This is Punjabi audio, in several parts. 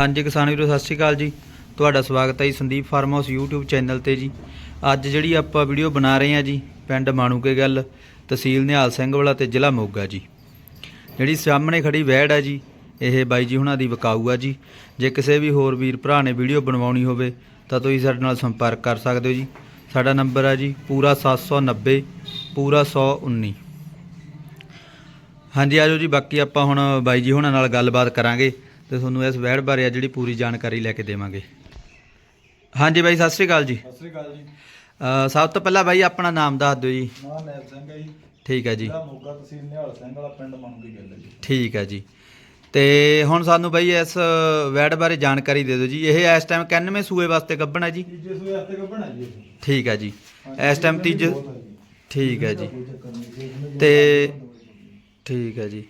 ਹਾਂਜੀ ਕਿਸਾਨ ਵੀਰੋ, ਸਤਿ ਸ਼੍ਰੀ ਅਕਾਲ ਜੀ। ਤੁਹਾਡਾ ਸਵਾਗਤ ਹੈ ਜੀ Sandeep farm house YouTube channel ਤੇ ਜੀ। ਅੱਜ ਜਿਹੜੀ ਆਪਾਂ ਵੀਡੀਓ ਬਣਾ ਰਹੇ ਹਾਂ ਜੀ, ਪਿੰਡ ਮਾਣੂਕੇ ਗੱਲ, ਤਹਿਸੀਲ ਨਿਹਾਲ ਸਿੰਘ ਵਾਲਾ ਤੇ ਜ਼ਿਲ੍ਹਾ ਮੋਗਾ ਜੀ। ਜਿਹੜੀ ਸਾਹਮਣੇ ਖੜੀ ਵੈੜ ਹੈ ਜੀ, ਇਹ ਬਾਈ ਜੀ ਹੁਣਾਂ ਦੀ ਵਿਕਾਊ ਆ ਜੀ। ਜੇ ਕਿਸੇ ਵੀ ਹੋਰ ਵੀਰ ਭਰਾ ਨੇ ਵੀਡੀਓ ਬਣਵਾਉਣੀ ਹੋਵੇ, ਤਾਂ ਤੁਸੀਂ ਸਾਡੇ ਨਾਲ ਸੰਪਰਕ ਕਰ ਸਕਦੇ ਹੋ ਜੀ। ਸਾਡਾ ਨੰਬਰ ਹੈ ਜੀ, ਪੂਰਾ 790 ਪੂਰਾ 119 ਹਾਂਜੀ ਆਜੋ ਜੀ, ਬਾਕੀ ਆਪਾਂ ਹੁਣ ਬਾਈ ਜੀ ਹੁਣਾਂ ਨਾਲ ਗੱਲਬਾਤ ਕਰਾਂਗੇ। ਤੇ ਤੁਹਾਨੂੰ ਇਸ ਵੈੜ ਬਾਰੇ ਆ ਜਿਹੜੀ ਪੂਰੀ ਜਾਣਕਾਰੀ ਲੈ ਕੇ ਦੇਵਾਂਗੇ। ਹਾਂਜੀ ਬਾਈ ਸਤਿ ਸ਼੍ਰੀ ਅਕਾਲ ਜੀ। ਸਤਿ ਸ੍ਰੀ ਅਕਾਲ ਜੀ। ਅਹ ਸਭ ਤੋਂ ਪਹਿਲਾਂ ਬਾਈ ਆਪਣਾ ਨਾਮ ਦੱਸ ਦਿਓ ਜੀ। ਨਾਮ ਨੈਬ ਸਿੰਘ ਹੈ ਜੀ। ਠੀਕ ਹੈ ਜੀ। ਜ਼ਿਲ੍ਹਾ ਮੋਗਾ ਤਹਿਸੀਲ ਨਿਹਾਲ ਸਿੰਘ ਵਾਲਾ ਪਿੰਡ ਮੰਗੀ ਗੱਲ ਹੈ ਜੀ। ਠੀਕ ਹੈ ਜੀ। ਤੇ ਹੁਣ ਸਾਨੂੰ ਬਾਈ ਇਸ ਵੈੜ ਬਾਰੇ ਜਾਣਕਾਰੀ ਦੇ ਦਿਓ ਜੀ। ਇਹ ਇਸ ਟਾਈਮ 91 ਸੂਏ ਵਾਸਤੇ ਗੱਭਣ ਹੈ ਜੀ? ਤੀਜੇ ਸੂਏ ਹਫ਼ਤੇ ਕੱਢਣਾ ਜੀ ਇਹ। ਠੀਕ ਹੈ ਜੀ। ਹਾਂਜੀ, ਇਸ ਟਾਈਮ ਤੀਜੇ ਬਹੁਤ ਹੈ ਜੀ। ਠੀਕ ਹੈ ਜੀ। ਕੋਈ ਚੱਕਰ ਨਹੀਂ ਜੀ, ਇਹਨੇ ਤੇ ਠੀਕ ਹੈ ਜੀ।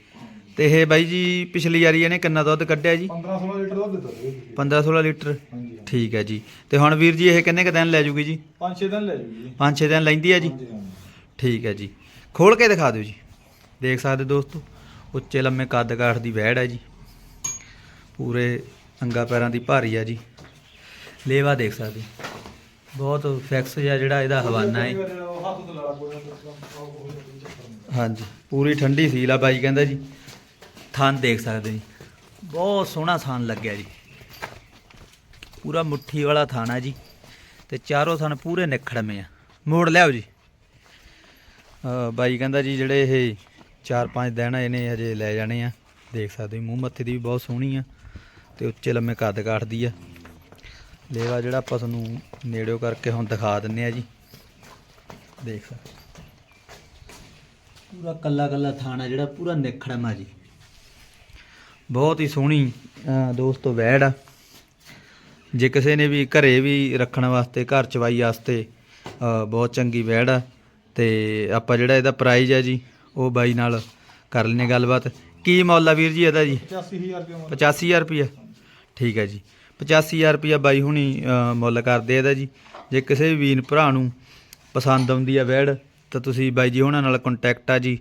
ਤੇ ਇਹ ਬਾਈ ਜੀ ਪਿਛਲੀ ਵਾਰੀ ਇਹਨੇ ਕਿੰਨਾ ਦੁੱਧ ਕੱਢਿਆ ਜੀ? 15 16 ਲੀਟਰ ਦੁੱਧ ਦਿੱਤਾ ਜੀ। 15 16 ਲੀਟਰ? ਹਾਂਜੀ ਠੀਕ ਹੈ ਜੀ। ਤੇ ਹੁਣ ਵੀਰ ਜੀ ਇਹ ਕਿੰਨੇ ਕ ਦਿਨ ਲੈ ਜੂਗੀ ਜੀ? 5-6 ਦਿਨ ਲੈ ਜੂਗੀ ਜੀ। 5-6 ਦਿਨ ਲੈਂਦੀ ਹੈ ਜੀ? ਹਾਂਜੀ ਹਾਂਜੀ। ਠੀਕ ਹੈ ਜੀ। ਖੋਲ ਕੇ ਦਿਖਾ ਦਿਓ ਜੀ। ਦੇਖ ਸਕਦੇ ਦੋਸਤੋ ਉੱਚੇ ਲੰਮੇ ਕੱਦ ਕਾਠ ਦੀ ਵਹਿੜ ਹੈ ਜੀ। ਪੂਰੇ ਅੰਗਾ ਪੈਰਾਂ ਦੀ ਭਾਰੀ ਆ ਜੀ। ਲੇਵਾ ਦੇਖ ਸਕਦੇ ਹੋ। ਬਹੁਤ ਫਿਕਸ ਜਿਹਾ ਜਿਹੜਾ ਇਹਦਾ ਹਵਾਨਾ ਹੈ। ਉਹ ਹੱਥ ਤੋਂ ਲੜਾ ਕੋਈ ਨਾ ਕੋਈ ਚੱਕਰ ਨਹੀਂ ਹਾਂਜੀ ਪੂਰੀ ਠੰਡੀ ਸੀਲ ਆ ਬਾਈ ਕਹਿੰਦਾ ਜੀ। ਥਣ ਦੇਖ ਸਕਦੇ ਜੀ। ਬਹੁਤ ਸੋਹਣਾ ਥਣ ਲੱਗਿਆ ਜੀ। ਪੂਰਾ ਮੁੱਠੀ ਵਾਲਾ ਥਣ ਆ ਜੀ। ਤੇ ਚਾਰੋਂ ਥਣ ਪੂਰੇ ਨਿਖੜਵੇਂ ਆ। ਮੋੜ ਲਿਆਓ ਜੀ। ਬਾਈ ਕਹਿੰਦਾ ਜੀ, ਜਿਹੜੇ ਇਹ 4-5 ਦਿਨ ਇਹਨੇ ਹਜੇ ਲੈ ਜਾਣੇ ਆ। ਦੇਖ ਸਕਦੇ ਹੋ, ਮੂੰਹ ਮੱਥੇ ਦੀ ਵੀ ਬਹੁਤ ਸੋਹਣੀ ਆ। ਤੇ ਉੱਚੇ ਲੰਮੇ ਕੱਦ ਕਾਠਦੀ ਆ। ਲੇਵਾ ਜਿਹੜਾ ਆਪਾਂ ਤੁਹਾਨੂੰ ਨੇੜਿਓ ਕਰਕੇ ਹੁਣ ਦਿਖਾ ਦਿੰਨੇ ਆ ਜੀ। ਦੇਖ ਸਕਦੇ ਪੂਰਾ ਕੱਲਾ ਕੱਲਾ ਥਾਣਾ ਜਿਹੜਾ, ਪੂਰਾ ਨਿਖੜਮਾ ਜੀ। ਬਹੁਤ ਹੀ ਸੋਹਣੀ ਦੋਸਤੋ ਵੈੜ ਆ। ਜੇ ਕਿਸੇ ਨੇ ਵੀ ਘਰੇ ਵੀ ਰੱਖਣ ਵਾਸਤੇ ਘਰ ਚਵਾਈ ਵਾਸਤੇ ਬਹੁਤ ਚੰਗੀ ਵੈੜ ਆ। ਤੇ ਆਪਾਂ ਜਿਹੜਾ ਇਹਦਾ ਪ੍ਰਾਈਜ਼ ਹੈ ਜੀ ਉਹ ਬਾਈ ਨਾਲ ਕਰ ਲੈਨੇ ਗੱਲਬਾਤ। ਕੀ ਮੁੱਲ ਆ ਵੀਰ ਜੀ ਇਹਦਾ ਜੀ? 85000 ਰੁਪਏ ਮੁੱਲ। 85000 ਰੁਪਿਆ ਠੀਕ ਹੈ ਜੀ। 85000 ਰੁਪਿਆ ਬਾਈ ਹੁਣੀ ਮੁੱਲ ਕਰਦੇ ਇਹਦਾ ਜੀ। ਜੇ ਕਿਸੇ ਵੀ ਵੀਰ ਭਰਾ ਨੂੰ ਪਸੰਦ ਆਉਂਦੀ ਆ ਵੈੜ ਤਾਂ ਤੁਸੀਂ ਬਾਈ ਜੀ ਉਹਨਾਂ ਨਾਲ ਕੰਟੈਕਟ ਆ ਜੀ।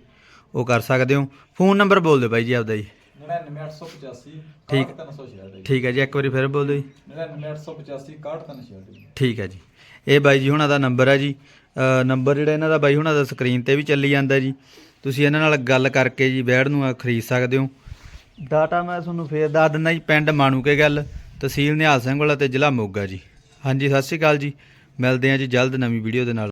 ਉਹ ਕਰ ਸਕਦੇ ਹੋ। ਫੋਨ ਨੰਬਰ ਬੋਲ ਦਿਓ ਬਾਈ ਜੀ ਆਪਦਾ ਜੀ। 99885 ਠੀਕ। 61366 ਠੀਕ ਹੈ ਜੀ ਇੱਕ ਵਾਰੀ ਫਿਰ ਬੋਲ ਦਿਓ ਜੀ 99885 61366 ਠੀਕ ਹੈ ਜੀ। ਇਹ ਬਾਈ ਜੀ ਹੁਣਾਂ ਦਾ ਨੰਬਰ ਹੈ ਜੀ। ਨੰਬਰ ਜਿਹੜਾ ਇਹਨਾਂ ਦਾ ਬਾਈ ਹੁਣਾਂ ਦਾ ਸਕਰੀਨ ਤੇ ਵੀ ਚੱਲੀ ਜਾਂਦਾ ਜੀ। ਤੁਸੀਂ ਇਹਨਾਂ ਨਾਲ ਗੱਲ ਕਰਕੇ ਜੀ ਵੈੜ ਨੂੰ ਖਰੀਦ ਸਕਦੇ ਹੋ। ਡਾਟਾ ਮੈਂ ਤੁਹਾਨੂੰ ਫੇਰ ਦੱਸ ਦਿੰਦਾ ਜੀ ਪਿੰਡ ਮਾਣੂਕੇ ਗੱਲ ਤਹਿਸੀਲ ਨਿਹਾਲ ਸਿੰਘ ਵਾਲਾ ਤੇ ਜ਼ਿਲ੍ਹਾ ਮੋਗਾ ਜੀ। ਹਾਂਜੀ ਸਤਿ ਸ਼੍ਰੀ ਅਕਾਲ ਜੀ। ਮਿਲਦੇ ਹਾਂ ਜੀ ਜਲਦ ਨਵੀਂ ਵੀਡੀਓ ਦੇ ਨਾਲ।